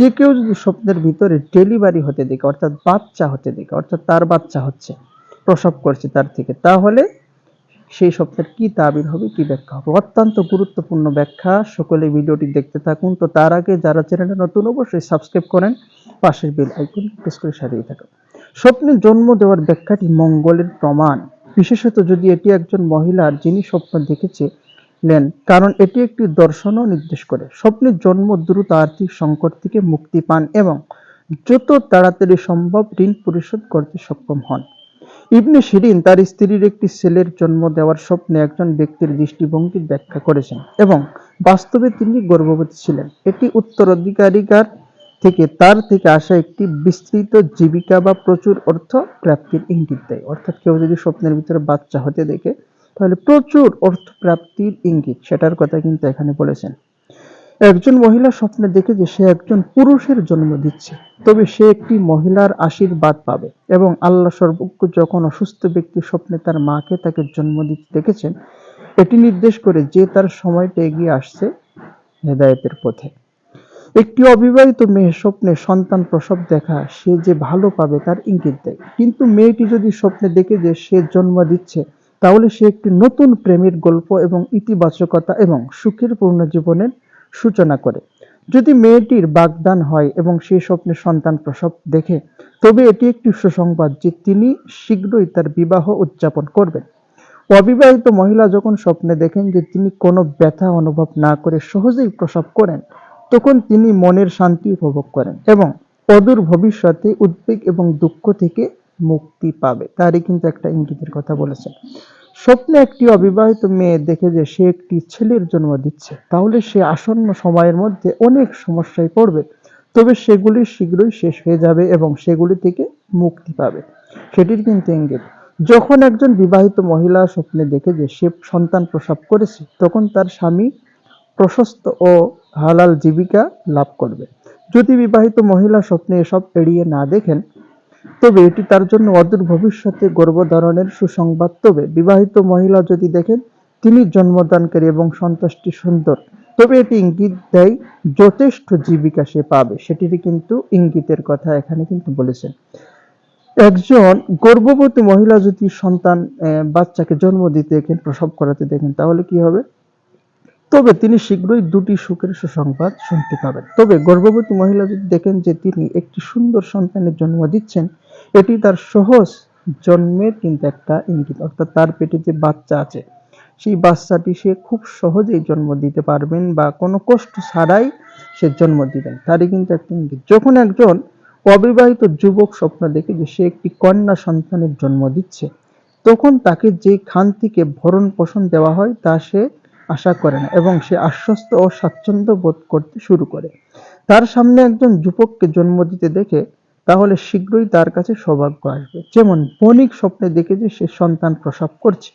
যে কেউ যদি স্বপ্নের ভিতরে ডেলিভারি হতে দেখে, অর্থাৎ বাচ্চা হতে দেখে, অর্থাৎ তার বাচ্চা হচ্ছে, প্রসব করছে তার থেকে, তাহলে সেই স্বপ্নের কি তাবির হবে, কি ব্যাখ্যা হবে? অত্যন্ত গুরুত্বপূর্ণ ব্যাখ্যা। সকলে ভিডিওটি দেখতে থাকুন। তো তার আগে যারা চ্যানেলে নতুন, অবশ্যই সাবস্ক্রাইব করেন। পাশের বেল আইকন প্রেস করে সারিয়ে থাকুন। স্বপ্নে জন্ম দেওয়ার ব্যাখ্যাটি মঙ্গলের প্রমাণ। বিশেষত যদি এটি একজন মহিলার যিনি স্বপ্ন দেখেছিলেন কারণ এটি একটি দর্শনও নির্দেশ করে। স্বপ্নের জন্ম দ্রুত আর্থিক সংকট থেকে মুক্তি পান এবং যত তাড়াতাড়ি সম্ভব ঋণ পরিশোধ করতে সক্ষম হন। ইবনে শিরিন তার স্ত্রীর একটি ছেলের জন্ম দেওয়ার স্বপ্নে একজন ব্যক্তির দৃষ্টিভঙ্গির ব্যাখ্যা করেছেন এবং বাস্তবে তিনি গর্ভবতী ছিলেন। এটি উত্তরাধিকারিকার থেকে তার থেকে আসা একটি বিস্তৃত জীবিকা বা প্রচুর অর্থ প্রাপ্তির ইঙ্গিত দেয়। অর্থাৎ কেউ যদি স্বপ্নের ভিতরে বাচ্চা হতে দেখে তাহলে প্রচুর অর্থ প্রাপ্তির ইঙ্গিত, সেটার কথা কিন্তু এখানে বলেছেন। একজন মহিলা স্বপ্নে দেখে যে সে একজন পুরুষের জন্ম দিচ্ছে, তবে সে একটি মহিলার আশীর্বাদ পাবে এবং আল্লাহ সর্বজ্ঞ যখন অসুস্থ ব্যক্তি স্বপ্নে তার মাকে তাকে জন্ম দিতে দেখেছেন, এটি নির্দেশ করে যে তার সময়টা এগিয়ে আসছে হেদায়েতের পথে। একটি অবিবাহিত মেয়ে স্বপ্নে সন্তান প্রসব দেখা, সে যে ভালো পাবে তার ইঙ্গিত দেয়। কিন্তু মেয়েটি যদি স্বপ্নে দেখে যে সে জন্ম দিচ্ছে তাহলে সে একটি নতুন প্রেমের গল্প এবং ইতিবাচকতা এবং সুখের পূর্ণ জীবনের সূচনা করে। যদি মেয়েটির বাগদান হয় এবং সে স্বপ্নে সন্তান প্রসব দেখে, তবে এটি একটি সুসংবাদ যে তিনি শীঘ্রই তার বিবাহ উদযাপন করবেন। অবিবাহিত মহিলা যখন স্বপ্নে দেখেন যে তিনি কোনো ব্যথা অনুভব না করে সহজেই প্রসব করেন, তখন তিনি মনের শান্তি উপভোগ করেন এবং অদূর ভবিষ্যতে উদ্বেগ এবং দুঃখ থেকে মুক্তি পাবে। তারই কিন্তু একটা ইঙ্গিতের কথা বলেছেন। স্বপ্নে একটি অবিবাহিত মেয়ে দেখে যে সে একটি ছেলের জন্ম দিচ্ছে, তাহলে সে আসন্ন সময়ের মধ্যে অনেক সমস্যায় পড়বে। তবে সেগুলি শীঘ্রই শেষ হয়ে যাবে এবং সেগুলি থেকে মুক্তি পাবে। সেটির কিন্তু ইঙ্গিত, যখন একজন বিবাহিত মহিলা স্বপ্নে দেখে যে সে সন্তান প্রসব করেছে, তখন তার স্বামী প্রশস্ত ও হালাল জীবিকা লাভ করবে। যদি বিবাহিত মহিলা স্বপ্নে এসব এড়িয়ে না দেখেন তবে এটি তার জন্য অদূর ভবিষ্যতে গর্ভধারণের সুসংবাদ। তবে বিবাহিত মহিলা যদি দেখেন, তিনি জন্মদানকারী এবং সন্তানটি সুন্দর। তবে এটি ইঙ্গিত দেয়, যথেষ্ট জীবিকা সে পাবে। সেটিরই কিন্তু ইঙ্গিতের কথা এখানে কিন্তু বলেছেন। একজন গর্ভবতী মহিলা যদি সন্তান বাচ্চাকে জন্ম দিতে দেখেন, প্রসব করাতে দেখেন, তাহলে কি হবে? তবে তিনি শীঘ্রই দুটি সুখের সুসংবাদ শুনতে পাবেন। তবে গর্ভবতী মহিলা যদি দেখেন যে তিনি একটি সুন্দর সন্তানের জন্ম দিচ্ছেন, এটি তার সহজ জন্মের কিন্তু একটা ইঙ্গিত, অর্থাৎ তার পেটে যে বাচ্চা আছে, সেই বাচ্চাটি সে খুব সহজেই জন্ম দিতে পারবেন বা কোনো কষ্ট ছাড়াই সে জন্ম দিবেন, তারই কিন্তু একটা ইঙ্গিত। যখন একজন অবিবাহিত যুবক স্বপ্ন দেখে যে সে একটি কন্যা সন্তানের জন্ম দিচ্ছে, তখন তাকে যে খান থেকে ভরণ পোষণ দেওয়া হয় তা সে আশা করে না এবং সে আশ্বস্ত ও স্বাচ্ছন্দ্য বোধ করতে শুরু করে। তার সামনে একজন যুবককে জন্ম দিতে দেখে তাহলে শীঘ্রই তার কাছে সৌভাগ্য আসবে। যেমন বণিক স্বপ্নে দেখে যে সে সন্তান প্রসব করছে।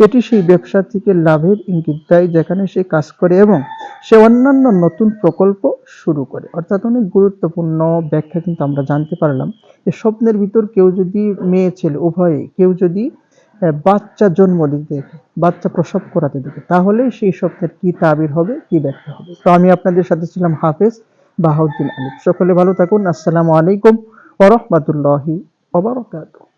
এটি সেই ব্যবসা থেকে লাভের ইঙ্গিত দেয় যেখানে সে কাজ করে এবং সে অন্যান্য নতুন প্রকল্প শুরু করে। অর্থাৎ অনেক গুরুত্বপূর্ণ ব্যাখ্যা কিন্তু আমরা জানতে পারলাম যে স্বপ্নের ভিতর কেউ যদি মেয়ে, ছেলে, উভয়ে কেউ যদি বাচ্চা জন্ম দিতে দেখে বাচ্চা প্রসব করাতে দেবে। তাহলে সেই স্বপ্নের কি তাবির হবে, কি ব্যাখ্যা হবে। তো আমি আপনাদের সাথে ছিলাম হাফেজ বাহাউদ্দিন আলিফ সকলে ভালো থাকুন। আসসালামু আলাইকুম ওরহমতুল্লাহি